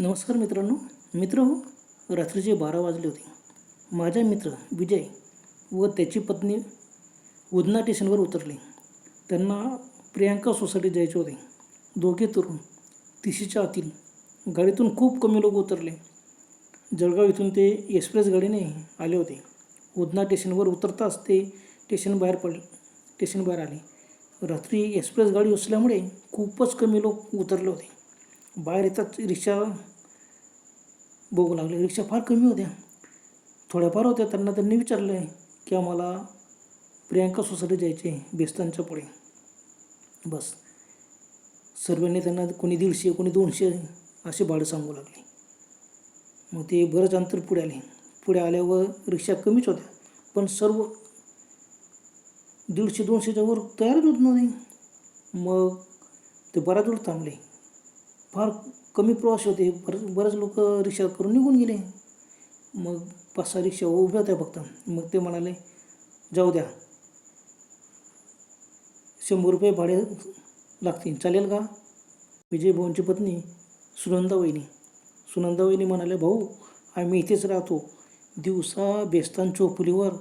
नमस्कार मित्रांनो. मित्र हो रात्रीचे बारा वाजले होते. माझा मित्र विजय व त्याची पत्नी उधना स्टेशनवर उतरले. त्यांना प्रियांका सोसायटीत जायचे होते. दोघे तरुण तिशीच्या आतील गाडीतून खूप कमी लोक उतरले. जळगाव इथून ते एक्सप्रेस गाडीने आले होते. उधना स्टेशनवर उतरताच ते स्टेशन बाहेर पडले. स्टेशन बाहेर आले. रात्री एक्सप्रेस गाडी असल्यामुळे खूपच कमी लोक उतरले होते. बाहेर येतात रिक्षा बघू लागले. रिक्षा फार कमी होत्या. थोड्याफार होत्या त्यांना त्यांनी विचारलं आहे की आम्हाला प्रियांका सोसायटी जायचे बेस्तांच्या पुढे. बस. सर्वांनी त्यांना कोणी दीडशे कोणी दोनशे असे भाडं सांगू लागले. मग ते बरंच अंतर पुढे आले. पुढे आल्यावर रिक्षा कमीच होत्या पण सर्व दीडशे दोनशेच्या वर तयारच होत नव्हते. मग ते बराच वेळ थांबले. फार कमी प्रवासी होते. बरेच बरेच लोक रिक्षा करून निघून गेले. मग पाच सहा रिक्षा उभ्या होत्या फक्त. मग ते म्हणाले जाऊ द्या. शंभर रुपये भाडे लागतील. चालेल का? विजय भाऊंची पत्नी सुनंदा वहिनी सुनंदा वहिनी म्हणाले भाऊ आम्ही इथेच राहतो. दिवसा बेस्तान चौपुलीवर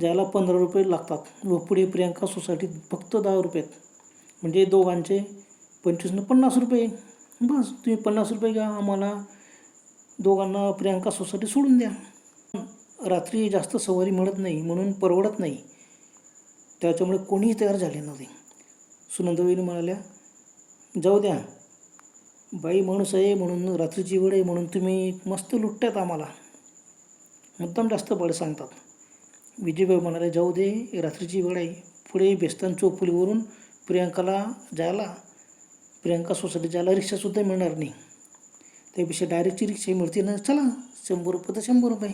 जायला पंधरा रुपये लागतात व पुढे प्रियांका सोसायटीत फक्त दहा रुपयात म्हणजे दोघांचे पंचवीसनं पन्नास रुपये. बस तुम्ही पन्नास रुपये घ्या आम्हाला दोघांना प्रियांका सोसायटी सोडून द्या. रात्री जास्त सवारी मिळत नाही म्हणून परवडत नाही. त्याच्यामुळे कोणीही तयार झाले नव्हते. सुनंदवहिनी म्हणाल्या जाऊ द्या. बाई माणूस आहे म्हणून रात्रीची वेळ आहे म्हणून तुम्ही मस्त लुटतात आम्हाला. मुद्दाम जास्त बळ सांगतात. विजयबाई म्हणाले जाऊ दे रात्रीची वेळ आहे. पुढे बेस्तान चौफुलीवरून प्रियांकाला जायला प्रियांका सोसायटी रिक्षासुद्धा मिळणार नाही. त्यापेक्षा डायरेक्टची रिक्षा मिळते ना. चला शंभर रुपये तर शंभर रुपये.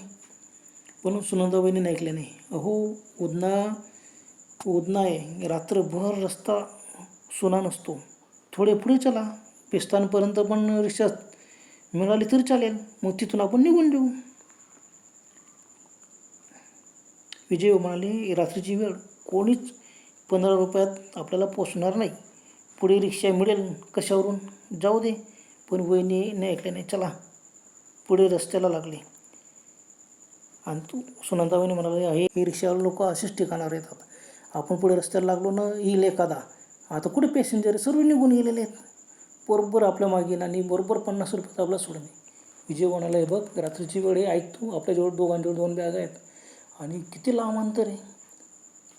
पण सुनंदाबाईने ऐकले नाही. अहो उदना उदना आहे. रात्रभर रस्ता सुना नसतो. थोडे पुढे चला. पेस्तानपर्यंत पण रिक्षा मिळाली तरी चालेल. मग तिथून आपण निघून देऊ विजय हो म्हणाले रात्रीची वेळ कोणीच पंधरा रुपयात आपल्याला पोचणार नाही. पुढे रिक्षा मिळेल कशावरून? जाऊ दे. पण वहिनी नाही ऐकले नाही. चला. पुढे रस्त्याला लागले. आणि तू सुनंदाबाईने म्हणाले हे रिक्षावाले लोक असेच ठिकाणावर येतात. आपण पुढे रस्त्याला लागलो ना येईल एखादा आता कुठे पॅसेंजर आहे? सर्व निघून गेलेले आहेत. बरोबर आपल्या मागीन आणि बरोबर पन्नास रुपयात आपला सोडून विजय म्हणाला हे बघ रात्रीची वेळ आहे. ऐक तू. आपल्याजवळ दोघांजवळ दोन बॅग आहेत. आणि किती लांब अंतर आहे.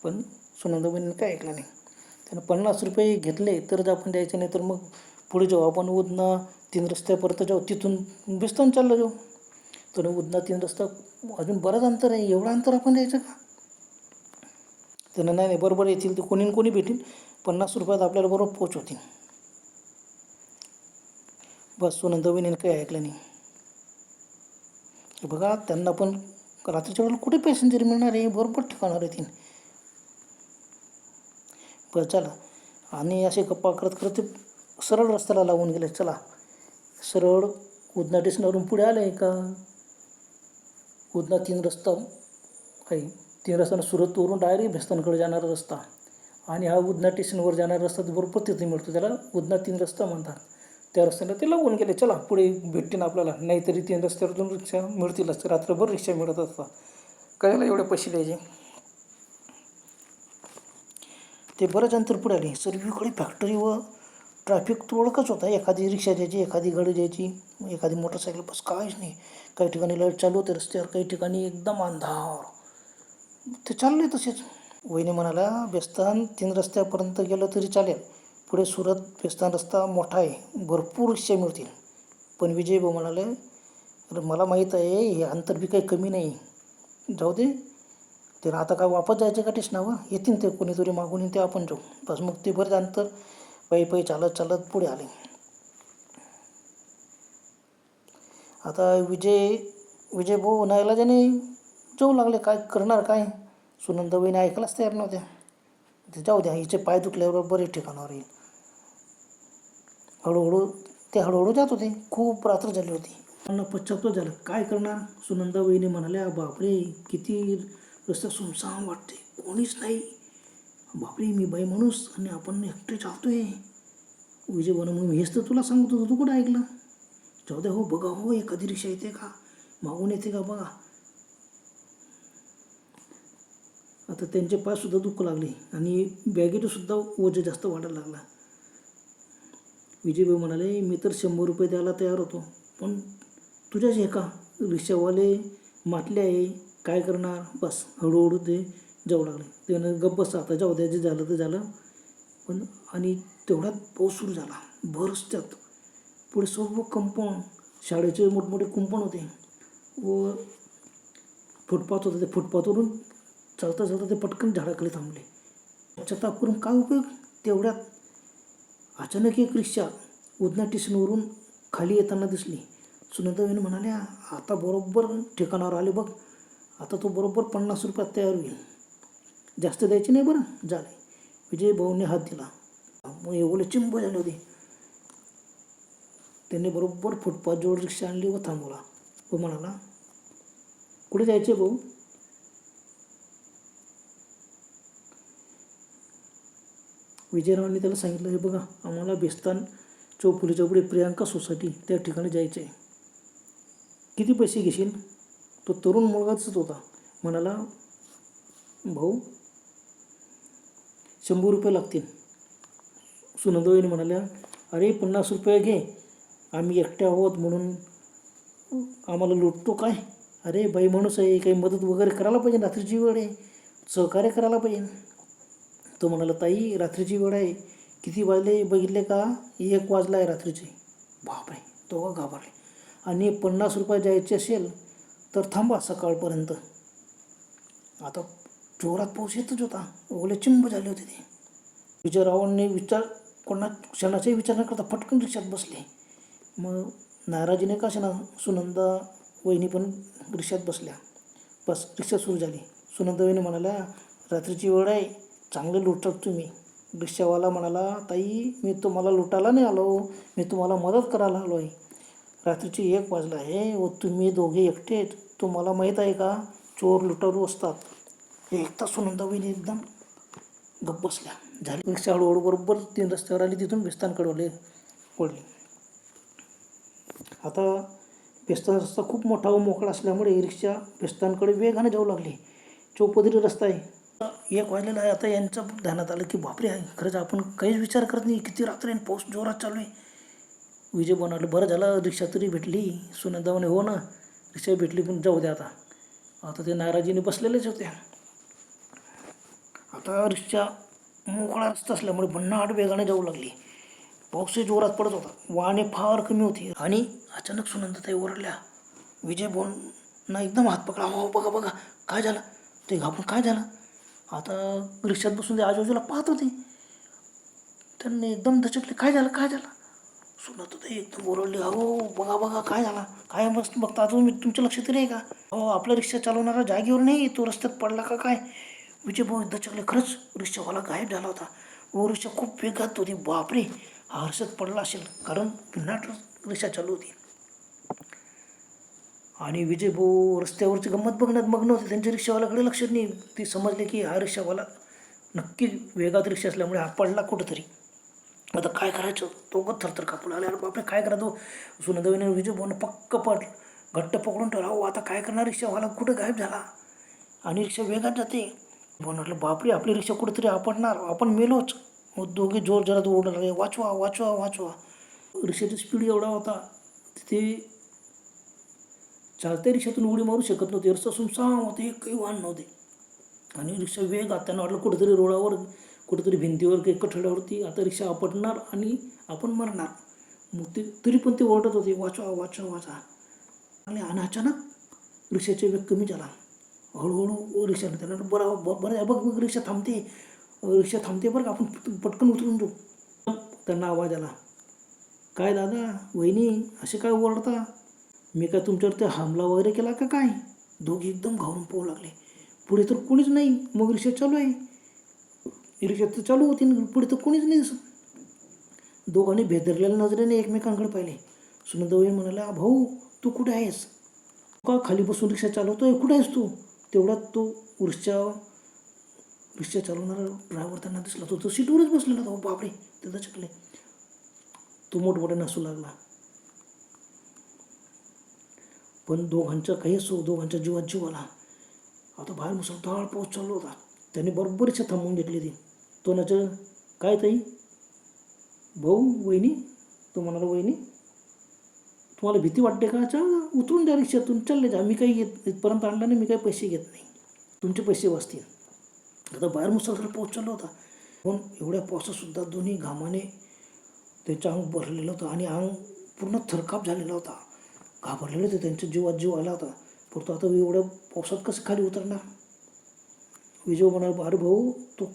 पण सुनंदाबाईंनी काय ऐकलं नाही. त्यानं पन्नास रुपये घेतले तरच आपण द्यायचे नाही तर मग पुढे जाऊ. आपण उदना तीन रस्त्यापर्यंत जाऊ. तिथून बिस्तान चाललं जाऊ. तर उदना तीन रस्ता अजून बरंच अंतर आहे. एवढं अंतर आपण द्यायचं का? त्यांना नाही नाही बरोबर येतील ते. कोणी कोणी भेटेल. पन्नास रुपयात आपल्याला बरोबर पोच होतील. बस सोनंदवीने काही ऐकलं नाही. बघा त्यांना पण रात्रीच्या वेळेला कुठे पॅसेंजर मिळणार आहे? बरोबर ठिकाणार येतील. बरं चला. आणि असे गप्पा करत करत ते सरळ रस्त्याला लागून गेले. चला. सरळ उदना स्टेशनवरून पुढे आले का? उदना तीन रस्ता आहे तीन रस्त्यानं सुरतवरून डायरेक्ट भेस्तानकडे जाणारा रस्ता. आणि हा उदना स्टेशनवर जाणारा रस्ता बरोबर तिथे मिळतो. त्याला उदना तीन रस्ता म्हणतात. त्या रस्त्याला ते लागून गेले. चला पुढे भेटतील आपल्याला. नाहीतरी तीन रस्त्यावरून रिक्षा मिळतीलच. रात्रभर रिक्षा मिळत असतात. कळायला एवढे पैसे द्यायचे? ते बरंच अंतर पुढे आले. सर्वीकडे फॅक्टरी व ट्रॅफिक तुरळकच होता. एखादी रिक्षा द्यायची एखादी गाडी द्यायची एखादी मोटरसायकल बस काहीच नाही. काही ठिकाणी लाइट चालू होते रस्त्यावर काही ठिकाणी एकदम अंधार. ते चालले तसेच. वहिनी म्हणाला बेस्तान तीन रस्त्यापर्यंत गेलं तरी चालेल. पुढे सुरत बेस्तान रस्ता मोठा आहे. भरपूर रिक्षा मिळतील. पण विजय भाऊ म्हणाले मला माहीत आहे हे अंतर बी काही कमी नाही. जाऊ दे. ते आता काय वापस जायचं का स्टेशनावर येतील ते कोणीतरी मागून ते आपण जाऊ. बस मग ते बरं त्यानंतर पायी पायी चालत चालत पुढे आले. आता विजय विजय भाऊ नायला ज्याने जाऊ लागले. काय करणार काय? सुनंदाबाईने ऐकलाच तयार नव्हत्या. ते जाऊ द्या हिचे पाय दुखल्यावर बरेच ठिकाणावर येईल. हळूहळू ते हळूहळू जात होते. खूप रात्र झाली होती. त्यांना पश्चात्ताप झालं. काय करणार? सुनंदाबाईने म्हणाल्या बापरे किती रस्ता सुमसाम वाटते. कोणीच नाही. बापरे मी बाई माणूस आणि आपण एकटे चालतोय. विजय म्हणून मग हेच तर तुला सांगत होतो तू कुठं ऐकलं? जाऊ द्या हो बघा हो एखादी रिक्षा येते का? मागून येते का बघा. आता त्यांचे पायसुद्धा दुखू लागले आणि बॅगेटसुद्धा ओझं जास्त वाढायला लागला. विजयभाई म्हणाले मी तर शंभर रुपये द्यायला तयार होतो पण तुझ्याच हे का? रिक्षावाले माटले आहे. काय करणार? बस हळूहळू ते जाऊ लागले. त्यानं गप्प बस आता जाऊ द्या जे झालं ते झालं. पण आणि तेवढ्यात पाऊस सुरू झाला. भर त्यात. पुढे सर्व कंपाऊंड शाळेचे मोठमोठे कुंपण होते. व फुटपाथ होता. ते फुटपाथवरून चालता चालता ते पटकन झाडाखाली थांबले. स्वच्छता करून काय उपयोग? तेवढ्यात अचानक एक रिक्षा उदना स्टेशनवरून खाली येताना दिसली. सुनंदाबाईने म्हणाल्या आता बरोबर ठिकाणावर आले बघ. आता तो बरोबर पन्नास रुपयात तयार होईल. जास्त द्यायचे नाही बरं झाले. विजय भाऊने हात दिला. मग एवढे चिंब झाले होते. त्यांनी बरोबर फुटपाथ जोड रिक्षा आणली व थांबवला. व म्हणाला कुठे जायचे भाऊ? विजयरावांनी त्याला सांगितलं हे बघा आम्हाला बेस्तान चौफुलीच्या पुढे प्रियांका सोसायटी त्या ठिकाणी जायचं आहे किती पैसे घेशील? तो तरुण मुलगाच होता. म्हणाला भाऊ शंभर रुपये लागतील. सुनंदबाईने म्हणाल्या अरे पन्नास रुपये घे. आम्ही एकटे आहोत म्हणून आम्हाला लुटतो काय? अरे बाई माणूस आहे काही मदत वगैरे करायला पाहिजे रात्रीची वेळ आहे. सहकार्य करायला पाहिजे. तो म्हणाला ताई रात्रीची वेळ आहे. किती वाजले बघितले का? एक वाजला आहे रात्रीचे. बापरे तो घाबरले. आणि पन्नास रुपये द्यायचे असेल तर थांबा सकाळपर्यंत. आता जोरात पाऊस येतच होता. ओले चिंब झाले होते ते. विजयरावांनी विचार कोणा क्षणाचाही विचार न करता पटकन रिक्षात बसले. मग नाराजीने का ना सुनंदा वहिनी पण रिक्षात बसल्या. बस रिक्षा सुरू झाली. सुनंदा वहिनी म्हणाल्या रात्रीची वेळ आहे. चांगले लुटतात तुम्ही. रिक्षावाला म्हणाला ताई मी तुम्हाला लुटायला नाही आलो. मी तुम्हाला मदत करायला आलो आहे रात्रीची एक वाजला आहे व तुम्ही दोघे एकटे आहेत. तुम्हाला माहीत आहे का? चोर लुटारू असतात एकदा सुनंदाबाईने एकदम गप्प बसल्या. झाली रिक्षा हळूहळू बरोबर तीन रस्त्यावर आली. तिथून बेस्तानकडे वळले पडले. आता बेस्तान रस्ता खूप मोठा व मोकळा असल्यामुळे रिक्षा बेस्तानकडे वेगाने जाऊ लागली. चौपदरी रस्ता आहे. एक वाजलेला आहे. आता यांचं ध्यानात आलं की बापरे आहे खरंच आपण काहीच विचार करत नाही. किती रात्र आहे पाऊस जोरात चालू आहे. विजय बनवलं. बरं झालं रिक्षा तरी भेटली. सुनंदावने हो ना रिक्षा भेटली पण जाऊ द्या आता. आता ते नाराजीने बसलेलेच होते. आता रिक्षा मोकळा रस्ता असल्यामुळे भन्नाट वेगाने जाऊ लागली. पाऊसही जोरात पडत होता. वाहने फार कमी होती. आणि अचानक सुनंदाताई ओरडल्या. विजय बोलना एकदम हात पकडा. हो बघा बघा काय झालं? ते घाबरून काय झालं? आता रिक्षात बसून ते आजूबाजूला पाहत होते. त्यांनी एकदम दचकले. काय झालं? काय झालं? सुनत होते एकदम ओरडली अहो बघा बघा काय झाला? काय मस्त बघता तुम्ही? तुमच्या लक्ष तरी आहे का? अहो आपला रिक्षा चालवणारा जागेवर नाही तो रस्त्यात पडला का काय? विजय भाऊ दचकले खरंच रिक्षावाला गायब झाला होता. व रिक्षा खूप वेगात होती. बापरे! हा रस्त्यात पडला असेल कारण भिन्नाट रिक्षा चालू होती. आणि विजय भाऊ रस्त्यावरची गंमत बघण्यात मग्न होते. त्यांच्या रिक्षावाल्याकडे लक्ष नाही. ती समजले की हा रिक्षावाला नक्की वेगात रिक्षा असल्यामुळे हा पडला कुठंतरी. आता काय करायचं? दोघं थरथर कापून आले. अरे बापरे काय करा तो सुनंदवीने विजय भाऊनं पक्क पड. घट्ट पकडून ठेवला हो आता काय करणार? रिक्षावाला कुठं गायब झाला? आणि रिक्षा वेगात जाते. भाऊ म्हटलं बापरे आपली रिक्षा कुठेतरी आपडणार आपण मेलोच. मग दोघे जोर जरा ओढ लागले. वाचवा वाचवा वाचवा. रिक्षाची स्पीड एवढा होता तिथे चालत्या रिक्षातून उडी मारू शकत नव्हते. रस्ता सुनसान होते काही वाहन नव्हते. आणि रिक्षा वेग त्यांना वाटलं कुठेतरी रोडावर कुठेतरी भिंतीवर काही कठड्यावरती आता रिक्षा आपटणार आणि आपण मरणार. मग ते तरी पण ते ओरडत होते वाचवा वाचवा वाचा. आणि आणि अचानक रिक्षाचे वेग कमी झाला. हळूहळू रिक्षाने त्यांना बरा बरं ब- बघ बघ रिक्षा थांबते. रिक्षा थांबते बरं का आपण पटकन उतरून जाऊ. त्यांना आवाज आला काय दादा वहिनी असे काय ओरडता? मी काय तुमच्यावर ते हमला वगैरे केला का काय? दोघे एकदम घाबरून पोहू लागले. पुढे तर कोणीच नाही. मग रिक्षा चालू आहे. रिक्षा तर चालू होती पुढे तर कोणीच नाही दिसत. दोघांनी भेदरलेल्या नजरेने एकमेकांकडे पाहिले. सुनंदाबाई म्हणाला भाऊ तू कुठे आहेस? का खाली बसून रिक्षा चालवतोय? कुठे आहेस तू? तेवढ्यात तो रिक्षा रिक्षा चालवणारा ड्रायव्हर त्यांना दिसला. तो तो सीटवरच बसलेला होता. बापरे! त्याला चकले. तो मोठमोठ्याने हसू लागला. पण दोघांच्या काही असो दोघांच्या जीवात जीव आला. आता बाहेर मुसळधार पाऊस चालू होता. त्याने बरोबर इच्छा थांबवून घेतली ती कोणाचं काय ताई? भाऊ वहिनी? तो म्हणाला वहिनी तुम्हाला भीती वाटते का? चल उतरून द्या रिक्षातून. चालले जा मी काही घेत इथपर्यंत आणला नाही मी काही पैसे घेत नाही. तुमचे पैसे वाचतील. आता बाहेर मुसळधार पाऊस होता. पण एवढ्या पावसातसुद्धा दोन्ही घामाने त्याचं अंग भरलेलं होतं आणि अंग पूर्ण थरकाप झालेला होता. घाबरलेलं होतं त्यांच्या जीवात जीव आला होता. परंतु आता एवढ्या पावसात कसं खाली उतरणार? विजय म्हणाल अरे भाऊ तू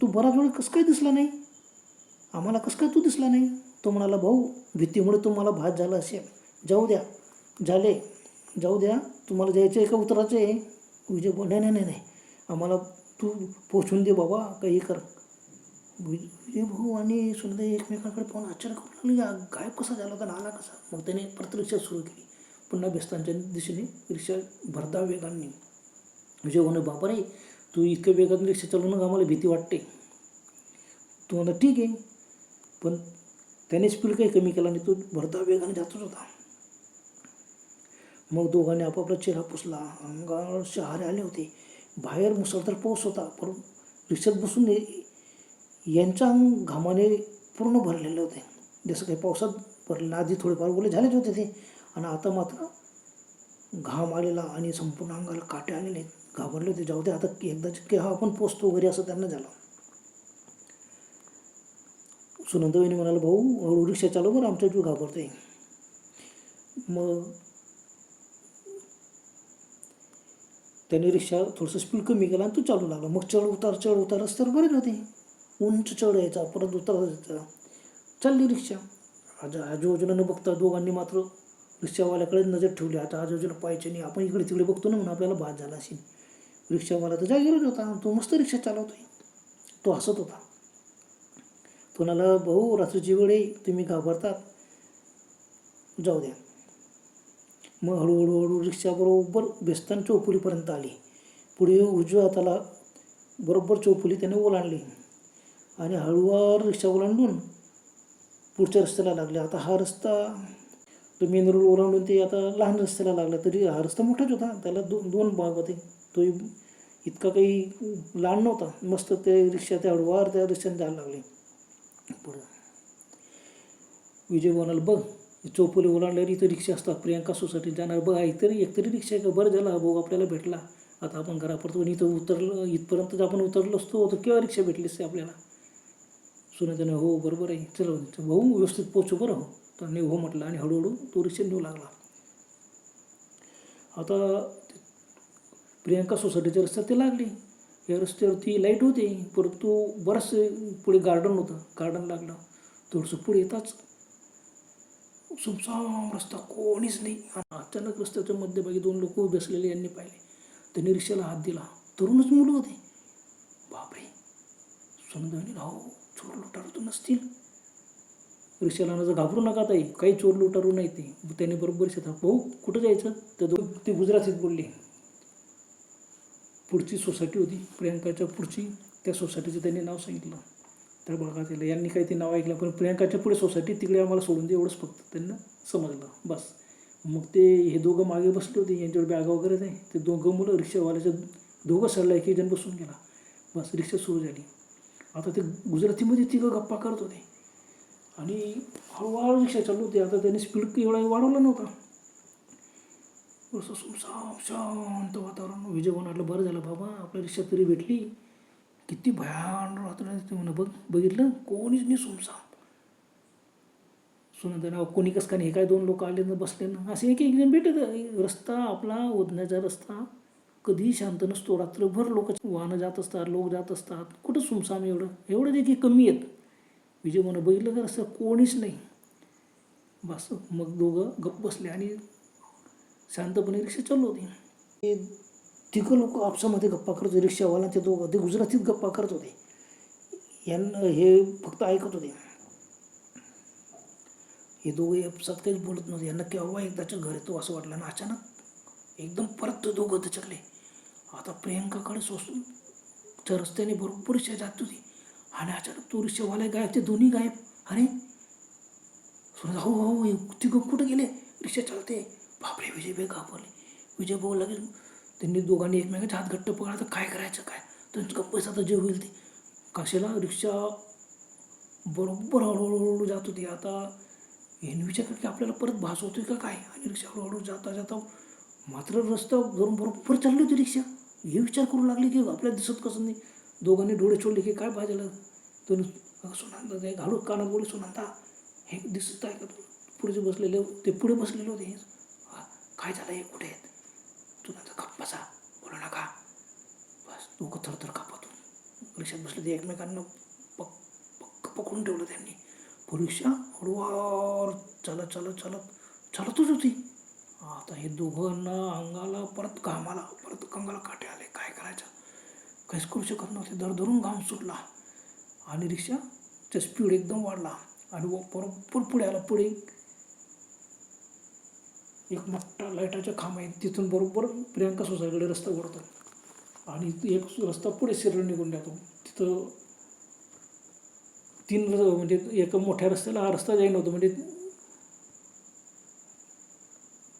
तू बराच वेळ कसं काय दिसला नाही? आम्हाला कसं काय तू दिसला नाही? तो म्हणाला भाऊ भीतीमुळे तुम्हाला भात झाला असेल. जाऊ द्या. झाले. जाऊ द्या. तुम्हाला जायचं आहे का उतरायचं आहे? विजय बोल नाही नाही नाही. नाही आम्हाला तू पोचून दे बाबा. काही कर. विजय भाऊ आणि सुनंदा एकमेकांकडे पाहून आश्चर्य करून लागले गायब कसा झाला होता? आला कसा? मग त्याने परत रिक्षा सुरू केली. पुन्हा बेस्तांच्या दिशेने रिक्षा भरधाव वेगाने विजय बाबा रे तू इतक्या वेगाने रिक्षा चालवणं आम्हाला भीती वाटते. तू म्हणता ठीक आहे. पण त्याने स्पीड काही कमी केला नाही तो भरता वेगाने जातोच होता. मग दोघांनी आपापला चेहरा पुसला. अंगावर शहारे आले होते. बाहेर मुसळधार पाऊस होता पण रिक्षात बसून यांच्या अंग घामाने पूर्ण भरलेले होते. जसं काही पावसात भरलेलं आधी थोडेफार ओले झालेच होते ते. आणि आता मात्र घाम आलेला आणि संपूर्ण अंगाला काटे आलेले घाबरले होते जाऊ दे आता एकदाच केव्हा आपण पोचतो वगैरे असं त्यांना झालं. सुनंदवहिनी म्हणाला भाऊ हळू रिक्षा चालव बरं आमच्या जीव घाबरतोय. मग त्याने रिक्षा थोडंसं स्पीड कमी केला आणि तो चालू लागला. मग चढ उतार चढ उतार तर बरेच होते. उंच चढ यायचा परत उतार चालली रिक्षा. आज आजूबाजूला न बघता दोघांनी मात्र रिक्षावाल्याकडे नजर ठेवली. आता आजूबाजूला पाहायचे नाही. आपण इकडे तिकडे बघतो ना म्हणून आपल्याला बाद झाला असेल. रिक्षावाला तर जागेवरच होता. तो मस्त रिक्षा चालवतोय. तो हसत होता. कोणाला भाऊ रात्रीची वेळ आहे. तुम्ही घाबरतात. जाऊ द्या. मग हळूहळू हळू रिक्षा बरोबर बेस्तान चौफुलीपर्यंत आली. पुढे उजव्या हाताला बरोबर चौफुली त्याने ओलांडली. आणि हळूवार रिक्षा ओलांडून पुढच्या रस्त्याला लागले. आता हा रस्ता तो मेन रोड ओलांडून ते आता लहान रस्त्याला लागला तरी हा रस्ता मोठाच होता. त्याला दोन दोन भाग होते. तो इतका काही लहान नव्हता. मस्त ते रिक्षा त्या हळूवार त्या रिक्षाने जायला लागले. पुढं. विजय म्हणाल बघ चौफुली ओलांडल्यावर इथं रिक्षा असतात. प्रियांका सोसायटीत जाणार. बघ इतर एकतरी रिक्षा आहे का? बरं झाला हा भाऊ आपल्याला भेटला. आता आपण घरापर्यंत आणि इथं उतरलं इथपर्यंत आपण उतरलो असतो. तर केव्हा रिक्षा भेटली असते आपल्याला? सुनेताने हो बरोबर आहे. चलो भाऊ व्यवस्थित पोचू बरं हो. तर नाही हो म्हटलं आणि हळूहळू तो रिक्षा नेऊ लागला. आता प्रियांका सोसायटीच्या रस्त्यात ते लागली. या रस्त्यावरती लाइट होती परंतु बरंचसे पुढे गार्डन होतं गार्डन लागलं. थोडंसं पुढे येताच सुमसाम रस्ता कोणीच नाही. आणि अचानक रस्त्याच्या मध्यभागी दोन लोक उभे असलेले यांनी पाहिले. त्यांनी रिक्षाला हात दिला. तरुणच मुलं होते. बापरे! सुंदर राहो छोट लोटार तर नसतील. रिक्षाला जर घाबरू नका ताई. काही चोर लुटारू नाही ते. त्याने बरोबर शेतात भाऊ कुठं जायचं? तर दो ते गुजरातीत बोलले. पुढची सोसायटी होती. प्रियांकाच्या पुढची. त्या सोसायटीचं त्यांनी नाव सांगितलं. तर बघा त्याला यांनी काही ते नाव ऐकलं. पण प्रियांकाच्या पुढे सोसायटी तिकडे आम्हाला सोडून दे एवढंच फक्त. त्यांना समजलं. बस. मग ते हे दोघं मागे बसले होते. यांच्यावर बॅगा वगैरे नाही. ते दोघं मुलं रिक्षावाल्याच्या दोघं सरला एक एक जण बसून गेला. बस रिक्षा सुरू झाली. आता ते गुजरातीमध्ये तिघं गप्पा करत होते. आणि हळूहळू रिक्षा चालू होती. आता त्याने स्पीड एवढा वाढवला नव्हता. असं सुमसाम शांत वातावरण. विजय म्हणालं बरं झालं बाबा आपल्या रिक्षा तरी भेटली. किती भयान रात्र ते म्हणा बघ बघितलं? कोणीच नाही सुमसाम सुनंदा नाव कोणी कसं काय हे काय दोन लोक आले ना बसले ना? असे एक एक जण भेटत रस्ता आपला ओढण्याचा रस्ता. कधीही शांत नसतो. रात्रभर लोक वाहनं जात असतात लोक जात असतात. कुठं सुमसाम एवढं? एवढं जे की कमी आहेत. विजय म्हणून बघितलं तर असं कोणीच नाही. बस मग दोघं गप्प बसले आणि शांतपणे रिक्षा चालू होती. ते तिघं लोक आपसामध्ये गप्पा करत होते रिक्षावाला ते दोघं. ते गुजरातीत गप्पा करत होते. यांना हे फक्त ऐकत होते. हे दोघे आपसात काहीच बोलत नव्हते. यांना केव्हा एकदाच्या घर येतो असं वाटलं ना अचानक एकदम परत ते दोघं त्याच्यातले आता प्रियंकाकडे सोसून त्या रस्त्याने भरपूर रिक्षा जात होती. आणि अचानक तो रिक्षावाला गायब ते दोन्ही गायब. अरे सुरज हो हो हे तिघं कुठं गेले? रिक्षा चालते. बापरे विजय भाई घाबरले. विजयभाऊ लगेच त्यांनी दोघांनी एकमेकांचे हात घट्ट पकडला तर काय करायचं काय? त्यांचं गप्पस आता जे होईल ते. कशाला? रिक्षा बरोबर हळूहळू हळूहळू जात होती. आता यांनी विचार केला की आपल्याला परत भास होतोय का काय? आणि रिक्षा हळूहळू जाता जाता मात्र रस्ता धरून बरोबर चालली होती रिक्षा. हे विचार करू लागले की आपल्याला दिसत कसं नाही. दोघांनी डोळे सोडले की काय पाहिजे तर सुनांदा ते घालू कानात बोलू सुनांदा. हे दिसत आहे का तुला? पुढे जे बसलेले ते पुढे बसलेले होते. काय झालं हे? कुठे आहेत? सुनांदा गप्प बसा. बोलू नका. बस दोघं थरथर कापातून रिक्षात बसले ते एकमेकांना पक पक्क पकडून ठेवलं त्यांनी. परीक्षा हळूवार चालत चालत चालत चालतच होती. आता हे दोघांना अंगाला परत घामाला परत कंगाला काटे आले. काय करायचं? काहीच करू शकत नव्हते दर धरून घाम सुटला आणि रिक्षाचा स्पीड एकदम वाढला आणि व बरोबर पुढे आला पुढे एक मोठा लाईटाचा खांब आहे. तिथून बरोबर प्रियांका सोसायटीकडे रस्ता वळतो आणि एक रस्ता पुढे शिरळ निघून जातो. तिथं तीन म्हणजे एका मोठ्या रस्त्याला हा रस्ता जाईन होतो. म्हणजे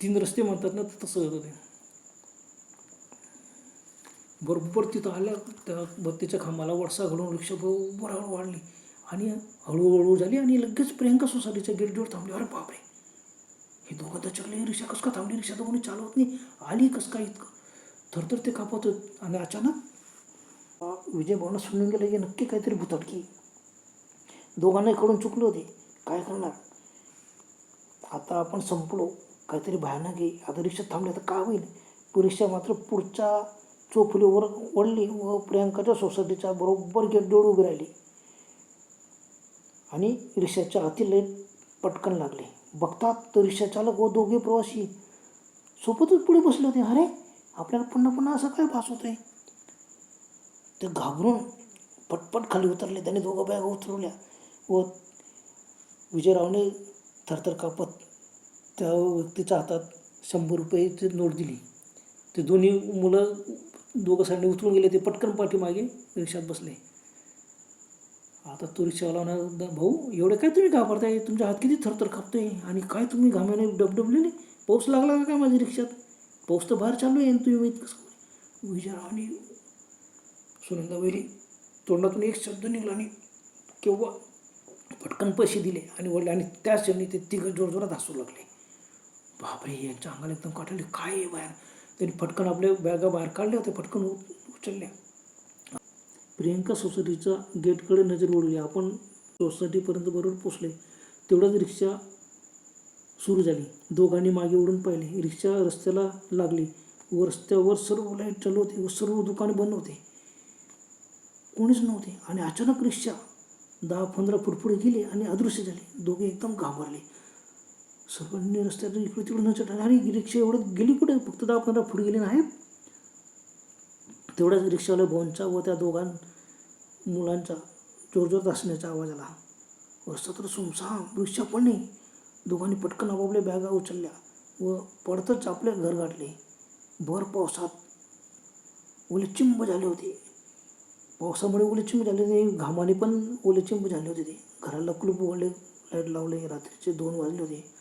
तीन रस्ते म्हणतात ना तसं होतं ते. बरोबर तिथं आल्या त्या बत्तीच्या खांबाला वडसा घालून रिक्षा बरोबर वाढली आणि हळूहळू झाली आणि लगेच प्रियंका सोसायटीच्या गेटजवळ थांबली. अरे बापरे! हे दोघं दचकले रिक्षा कसं का थांबली? रिक्षा तर कोणी चालवत नाही. आली कसं काय इतकं? थरथर ते कापत होत. आणि अचानक विजय भावना सुनून गेलं की नक्की काहीतरी भुतडकी दोघांना इकडून चुकले होते काय करणार? आता आपण संपलो. काहीतरी भयानक आहे. आता रिक्षा थांबली आता काय होईल? रिक्षा मात्र पुढच्या चोफलीवर ओढली व प्रियांकाच्या सोसायटीच्या बरोबर गेटजवळ उभी राहिली. आणि रिक्षाच्या हाती लाइट पटकन लागले. बघतात तर रिक्षा चालक व दोघे प्रवासी सोबतच पुढे बसले होते. अरे आपल्याला पुन्हा पुन्हा असं काय भास होत आहे ते घाबरून पटपट खाली उतरले. त्याने दोघं बॅग उतरवल्या व विजयरावने थरथर कापत त्या व्यक्तीच्या हातात शंभर रुपयाची नोट दिली. ते दोन्ही मुलं दोघं साईडने उतरून गेले ते पटकन पाठीमागे रिक्षात बसले. आता तो रिक्षावाला म्हणा, भाऊ एवढे काय तुम्ही घाबरताय? तुमच्या हात किती थरथर कापतोय? आणि काय तुम्ही घाम्याने डबडबलेले? पाऊस लागला का काय माझ्या रिक्षात? पाऊस तर बाहेर चालू आहे आणि तुम्ही माहीत कसं विजयरावाने सुनंदा वैरी तोंडातून एक शब्द निघाला आणि केव्हा पटकन पैसे दिले आणि वडले आणि त्याच क्षणी ते तिघं जोरजोरात हसू लागले. बापरे यांच्या अंगाला एकदम काटले काय आहे बाहेर? त्यांनी पटकन आपल्या बॅगा बाहेर काढल्या होत्या पटकन उचलल्या. प्रियंका सोसायटीच्या गेटकडे नजर ओढली. आपण सोसायटीपर्यंत बरोबर पोचले. तेवढ्याच रिक्षा सुरू झाली. दोघांनी मागे ओढून पाहिले. रिक्षा रस्त्याला लागली व रस्त्यावर सर्व लाइट चालू होते व सर्व दुकाने बंद होते. कोणीच नव्हते आणि अचानक रिक्षा दहा पंधरा फुट पुढे गेली आणि अदृश्य झाली. दोघे एकदम घाबरले. सर्वांनी रस्त्यात इकडे तिकडे न चढ अरे रिक्षा एवढं गेली कुठे? फक्त दहा पंधरा फूट गेली नाही. तेवढ्याच रिक्षावाला भाऊंचा व त्या दोघां मुलांचा जोरजोरात असण्याचा आवाज आला. रस्ता तर सुमसाम रिक्षा पण नाही. दोघांनी पटकन आपापल्या बॅगा उचलल्या व पडतच आपले घर गाठले. भर पावसात ओले चिंब झाले होते. पावसामुळे ओले चिंब झाले होते. घामाने पण ओले चिंब झाले होते ते. घराला कुलूप ओढले लाइट लावले रात्रीचे दोन वाजले होते.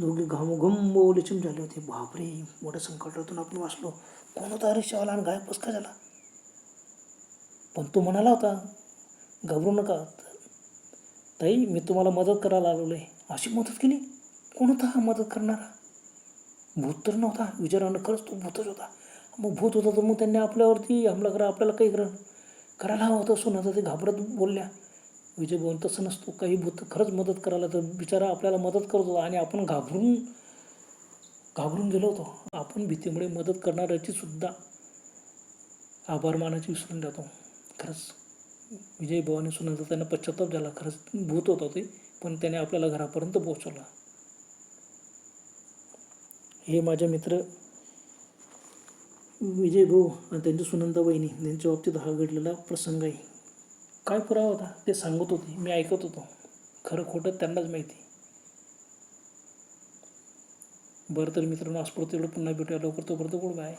दोघे घामोघम ओले झाले होते. बापरे मोठ्या संकटातून आपण वाचलो. कोण होता रिक्षावाला आणि गायब कसं झाला? पण तो म्हणाला होता घाबरू नका. ताई मी तुम्हाला मदत करायला आलेलो आहे. अशी मदत केली? कोण होता हा मदत करणारा? भूत तर नव्हता. विचारानं खरंच तो भूतच होता. मग भूत होता तर मग त्यांनी आपल्यावरती हमला करा आपल्याला काही करा. करायला हवं होतं सुनाचा ते घाबरत बोलल्या. विजय तसं नसतो. काही भूत खरंच मदत करायला तर बिचारा आपल्याला मदत करत होता आणि आपण घाबरून घाबरून गेलो होतो. आपण भीतीमुळे मदत करणाऱ्याची सुद्धा आभार मानाची विसरून जातो. खरंच विजय भावाने सुनाचा त्यांना पश्चाताप झाला. खरंच भूत होता ते पण त्याने आपल्याला घरापर्यंत पोहोचवला. हे माझे मित्र विजय भाऊ आणि त्यांची सुनंदा वहिनी यांच्या बाबतीत हा घडलेला प्रसंग आहे काय पुरावा होता? ते सांगत होते. मी ऐकत होतो. खरं खोटं त्यांनाच माहिती. बरं तर मित्रांनो आज पुन्हा भेटूया. लवकर तोपर्यंत गुड बाय.